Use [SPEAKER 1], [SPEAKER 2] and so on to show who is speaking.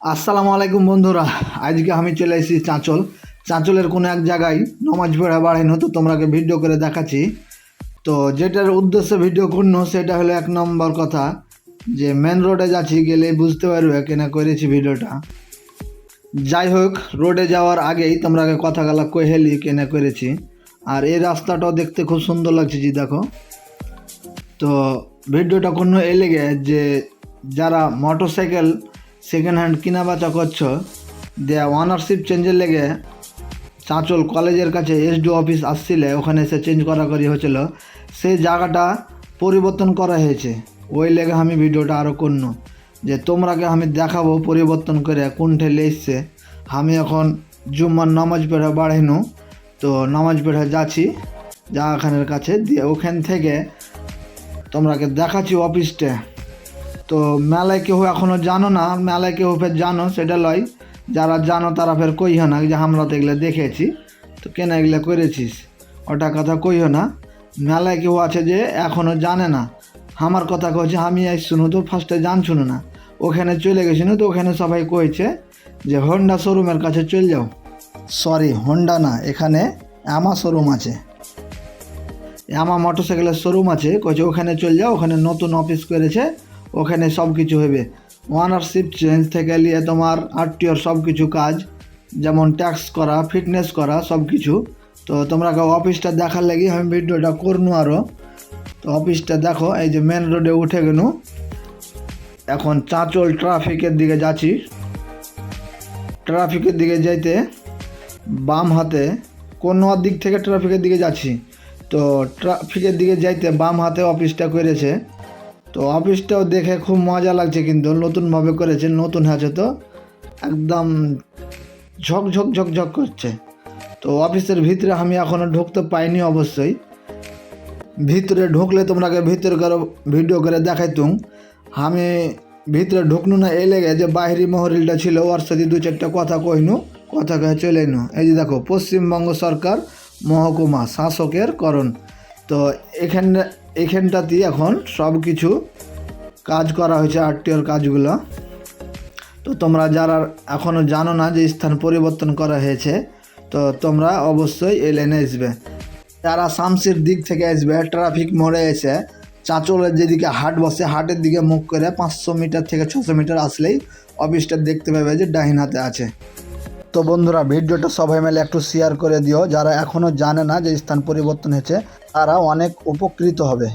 [SPEAKER 1] আসসালামু আলাইকুম বন্ধুরা, আজকে আমি চলে এসেছি চাঁচল। চাঁচলের কোনো এক জায়গায় নমাজ পড়া বাড়াইনো তো তোমরাকে ভিডিও করে দেখাচ্ছি। তো যেটার উদ্দেশ্যে ভিডিও করনো, সেটা হলো এক নম্বর কথা, যে মেন রোডে যাচ্ছি গেলে বুঝতে পারবে কেনা করেছি ভিডিওটা যাই হোক রোডে যাওয়ার আগেই তোমরাকে কথাগুলো কহেলি কেনা করেছি। আর এই রাস্তাটাও দেখতে খুব সুন্দর লাগছে জি, দেখো। তো ভিডিওটা কোনো এ লেগে যে যারা মোটর সাইকেল সেকেন্ড হ্যান্ড কিনা বেচা করছ দেয়া ওনারশিপ চেঞ্জের লেগে চাঁচল কলেজের কাছে এসডি অফিস আসছিলে, ওখানে এসে চেঞ্জ করা করি হয়েছিল। সেই জায়গাটা পরিবর্তন করা হয়েছে। ওই লেগে আমি ভিডিওটা আরও করন। যে তোমরাকে আমি দেখাবো পরিবর্তন করে কোন ঠেলে এসছে। আমি এখন জুম্মার নামাজ পড়ে বাড়াইনু। তো নামাজ পড়ে যাচ্ছি, জাহাখানের কাছে। দিয়ে ওখান থেকে তোমরাকে দেখাচ্ছি অফিসটা তো মেলায় কেউ এখনও জানো না, মেলায় কেউ ফের জানো, সেটা লয়। যারা জানো তারা ফের কইও না যে আমরা তো এগুলো দেখেছি। তো কেন এগুলো করেছিস? ওটা কথা কইও না। মেলায় কেউ আছে যে এখনও জানে না। আমার কথা কইছে, আমি আই শুনো তো ফার্স্টে জান শুনো না। ওখানে চলে গেছিনো তো ওখানে সবাই কইছে যে হন্ডা শোরুমের কাছে চল যাও। সরি হন্ডা না, এখানে আমা শোরুম আছে। আমার মোটরসাইকেলের শোরুম আছে, কইছে, ওখানে চল যাও, ওখানে নতুন অফিস করেছে। ওখানে সব কিছু হবে। ওনারশিপ চেঞ্জ থেকে নিয়ে তোমার আরটিওর সব কিছু কাজ, যেমন ট্যাক্স করা ফিটনেস করা সব কিছু তো তোমরা অফিসটা দেখার লাগি, আমি ভিডিওটা করনু আরও তো অফিসটা দেখো, এই যে মেন রোডে উঠে গেনু। এখন চাঁচল ট্রাফিকের দিকে যাচ্ছি। ট্রাফিকের দিকে যাইতে বাম হাতে কোন দিক থেকে ট্রাফিকের দিকে যাচ্ছি? তো ট্রাফিকের দিকে যাইতে বাম হাতে অফিসটা করেছে তো অফিসটাও দেখে খুব মজা লাগছে কিন্তু, নতুনভাবে করেছে, নতুন আছে তো। একদম ঝক ঝক ঝক করছে। তো অফিসের ভিতরে আমি এখনও ঢুকতে পাইনি অবশ্যই। ভিতরে ঢুকলে তোমরাকে ভিতরে করে ভিডিও করে দেখাইতুম। আমি ভিতরে ঢুকনু না, এই লেগে যে বাহিরি মহরিলটা ছিল, ওর সাথে দু চারটা কথা কইনু, কথা কয়ে চলে নু এই যে দেখো, পশ্চিমবঙ্গ সরকার মহকুমা শাসকের করণ। তো এখানে এখানটাতেই এখন সব কিছু কাজ করা হয়েছে আরটিওর কাজগুলো। তো তোমরা যারা এখনও জানো না যে স্থান পরিবর্তন করা হয়েছে, তো তোমরা অবশ্যই এই লাইনে আসবে। যারা শামসির দিক থেকে আসবে, ট্রাফিক মোড়ে এসে চাঁচলের যেদিকে হাট বসে, হাটের দিকে মুখ করে পাঁচশো মিটার থেকে ছশো মিটার আসলেই অফিসটা দেখতে পাবে যে ডাহিন হাতে আছে। তো বন্ধুরা, ভিডিওটা সবাই মিলে একটু শেয়ার করে দিও। যারা এখনও জানে না যে স্থান পরিবর্তন হয়েছে, তারা অনেক উপকৃত হবে।